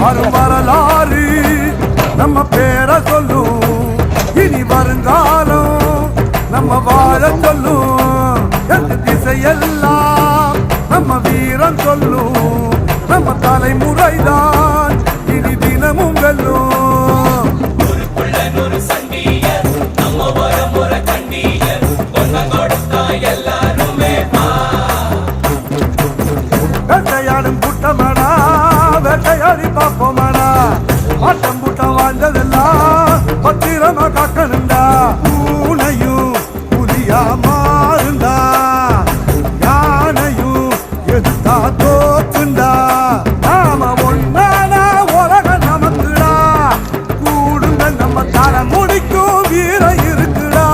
வரும் வரலாறு நம்ம பேரை சொல்லும். இனி வருங்காலம் நம்ம வாழ சொல்லும். எந்த திசையெல்லாம் நம்ம வீரம் சொல்லும். நம்ம தலைமுறைதான் இனி தினமும் வெல்லும். ஒரு சண்டியர் நம்ம வர கண்டியர் ஒன்ன கொடுத்தா எல்லாருமே வேட்டையாடும் கூட்டமாடா. தேடி பார்ப்போமாடா. ஆட்டம் கூட்டம் வாழ்ந்ததெல்லாம் பத்திரமா காக்கணுண்டா பூனையும் புலியா மாறுண்டா யானையும் எதிர்த்தா தோத்துண்டா நாம ஒன்னான உலக நமக்குடா. கூடுங்க நம்ம தலை முடிக்கும் வீர இருக்குடா.